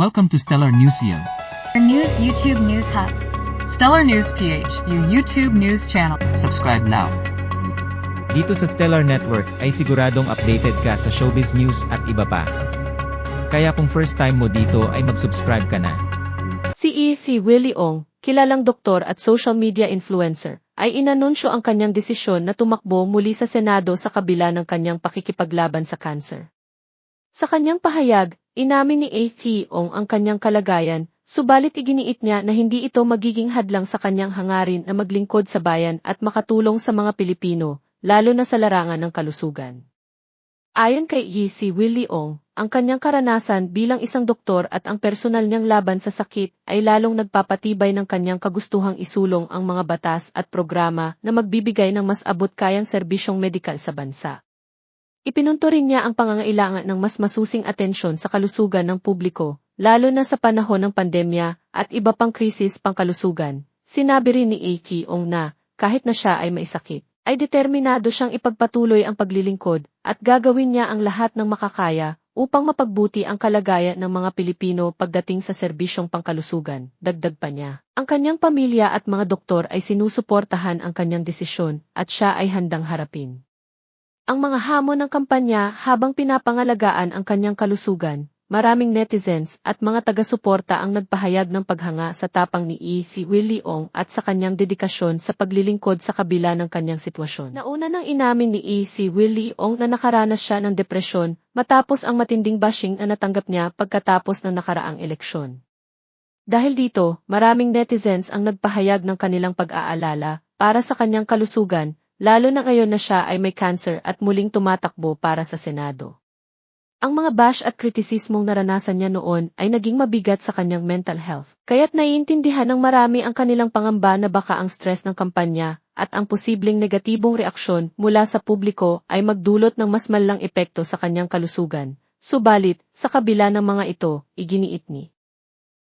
Welcome to Stellar Newsio. Your news YouTube News Hub. Stellar News PH, yung YouTube news channel. Subscribe now. Dito sa Stellar Network ay siguradong updated ka sa showbiz news at iba pa. Kaya kung first time mo dito ay mag-subscribe ka na. Si E.T. Willie Ong, kilalang doktor at social media influencer, ay inanunsyo ang kanyang desisyon na tumakbo muli sa Senado sa kabila ng kanyang pakikipaglaban sa cancer. Sa kanyang pahayag, inamin ni A.T. Ong ang kanyang kalagayan, subalit iginiit niya na hindi ito magiging hadlang sa kanyang hangarin na maglingkod sa bayan at makatulong sa mga Pilipino, lalo na sa larangan ng kalusugan. Ayon kay Yi si Willie Ong, ang kanyang karanasan bilang isang doktor at ang personal niyang laban sa sakit ay lalong nagpapatibay ng kanyang kagustuhang isulong ang mga batas at programa na magbibigay ng mas abot kayang serbisyong medikal sa bansa. Ipinunto rin niya ang pangangailangan ng mas masusing atensyon sa kalusugan ng publiko, lalo na sa panahon ng pandemya at iba pang krisis pangkalusugan. Sinabi rin ni A.K. Ong na, kahit na siya ay may sakit, ay determinado siyang ipagpatuloy ang paglilingkod at gagawin niya ang lahat ng makakaya upang mapagbuti ang kalagayan ng mga Pilipino pagdating sa serbisyong pangkalusugan, dagdag pa niya. Ang kanyang pamilya at mga doktor ay sinusuportahan ang kanyang desisyon at siya ay handang harapin. Ang mga hamon ng kampanya habang pinapangalagaan ang kanyang kalusugan, maraming netizens at mga taga-suporta ang nagpahayag ng paghanga sa tapang ni E. si Willie Ong at sa kanyang dedikasyon sa paglilingkod sa kabila ng kanyang sitwasyon. Nauna nang inamin ni E. si Willie Ong na nakaranas siya ng depresyon matapos ang matinding bashing na natanggap niya pagkatapos ng nakaraang eleksyon. Dahil dito, maraming netizens ang nagpahayag ng kanilang pag-aalala para sa kanyang kalusugan, lalo na ngayon na siya ay may cancer at muling tumatakbo para sa Senado. Ang mga bash at kritisismong naranasan niya noon ay naging mabigat sa kanyang mental health, kaya't naiintindihan ng marami ang kanilang pangamba na baka ang stress ng kampanya at ang posibleng negatibong reaksyon mula sa publiko ay magdulot ng mas malang epekto sa kanyang kalusugan. Subalit, sa kabila ng mga ito, iginiit ni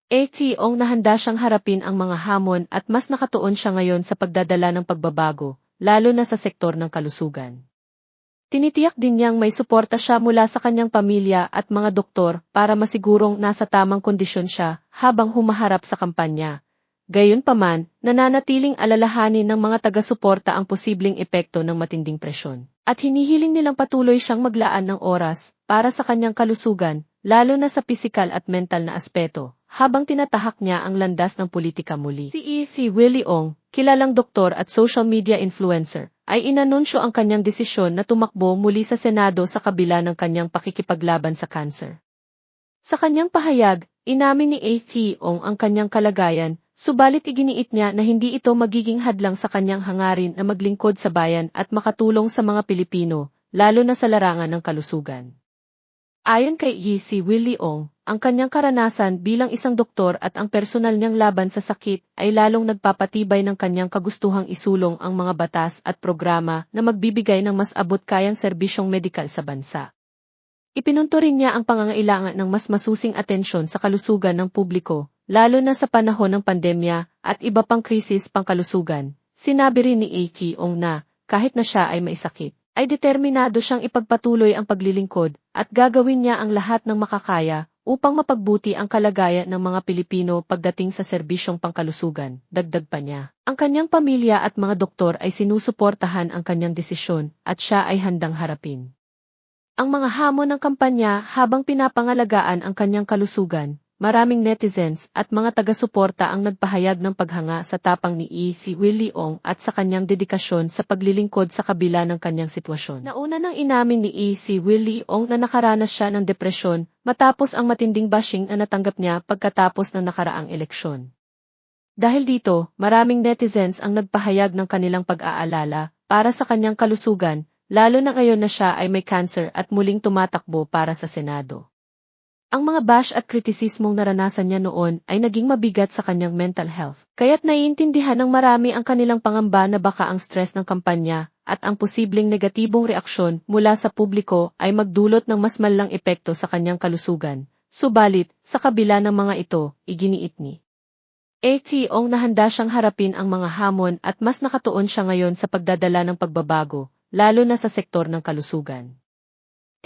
A.T. Ong nahanda siyang harapin ang mga hamon at mas nakatuon siya ngayon sa pagdadala ng pagbabago, lalo na sa sektor ng kalusugan. Tinitiyak din niyang may suporta siya mula sa kanyang pamilya at mga doktor para masigurong nasa tamang kondisyon siya habang humaharap sa kampanya. Gayunpaman, nananatiling alalahanin ng mga taga-suporta ang posibleng epekto ng matinding presyon. At hinihiling nilang patuloy siyang maglaan ng oras para sa kanyang kalusugan, lalo na sa pisikal at mental na aspeto, habang tinatahak niya ang landas ng politika muli. Si E.T. Willie Ong, kilalang doktor at social media influencer, ay inanunsyo ang kanyang desisyon na tumakbo muli sa Senado sa kabila ng kanyang pakikipaglaban sa cancer. Sa kanyang pahayag, inamin ni A.T. Ong ang kanyang kalagayan, subalit iginiit niya na hindi ito magiging hadlang sa kanyang hangarin na maglingkod sa bayan at makatulong sa mga Pilipino, lalo na sa larangan ng kalusugan. Ayon kay Yi Willie Ong, ang kanyang karanasan bilang isang doktor at ang personal niyang laban sa sakit ay lalong nagpapatibay ng kanyang kagustuhang isulong ang mga batas at programa na magbibigay ng mas abot kayang serbisyong medikal sa bansa. Ipinunto rin niya ang pangangailangan ng mas masusing atensyon sa kalusugan ng publiko, lalo na sa panahon ng pandemya at iba pang krisis pangkalusugan. Sinabi rin ni A.K. Ong na, kahit na siya ay may sakit, ay determinado siyang ipagpatuloy ang paglilingkod at gagawin niya ang lahat ng makakaya upang mapagbuti ang kalagayan ng mga Pilipino pagdating sa serbisyong pangkalusugan, dagdag pa niya. Ang kanyang pamilya at mga doktor ay sinusuportahan ang kanyang desisyon at siya ay handang harapin. Ang mga hamon ng kampanya habang pinapangalagaan ang kanyang kalusugan, maraming netizens at mga taga-suporta ang nagpahayag ng paghanga sa tapang ni E. si Willie Ong at sa kanyang dedikasyon sa paglilingkod sa kabila ng kanyang sitwasyon. Nauna nang inamin ni E. si Willie Ong na nakaranas siya ng depresyon matapos ang matinding bashing na natanggap niya pagkatapos ng nakaraang eleksyon. Dahil dito, maraming netizens ang nagpahayag ng kanilang pag-aalala para sa kanyang kalusugan, lalo na ngayon na siya ay may cancer at muling tumatakbo para sa Senado. Ang mga bash at kritisismong naranasan niya noon ay naging mabigat sa kanyang mental health, kaya't naiintindihan ng marami ang kanilang pangamba na baka ang stress ng kampanya at ang posibleng negatibong reaksyon mula sa publiko ay magdulot ng mas malang epekto sa kanyang kalusugan. Subalit, sa kabila ng mga ito, iginiit ni A.T. Ong nahanda siyang harapin ang mga hamon at mas nakatuon siya ngayon sa pagdadala ng pagbabago, lalo na sa sektor ng kalusugan.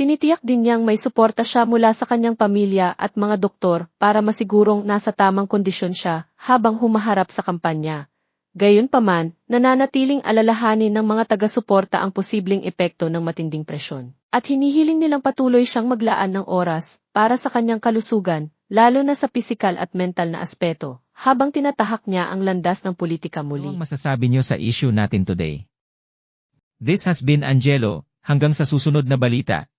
Tinitiyak din niyang may suporta siya mula sa kanyang pamilya at mga doktor para masigurong nasa tamang kondisyon siya habang humaharap sa kampanya. Gayunpaman, nananatiling alalahanin ng mga taga-suporta ang posibleng epekto ng matinding presyon. At hinihiling nilang patuloy siyang maglaan ng oras para sa kanyang kalusugan, lalo na sa pisikal at mental na aspeto, habang tinatahak niya ang landas ng politika Ano muli. masasabi niyo sa issue natin today? This has been Angelo, hanggang sa susunod na balita,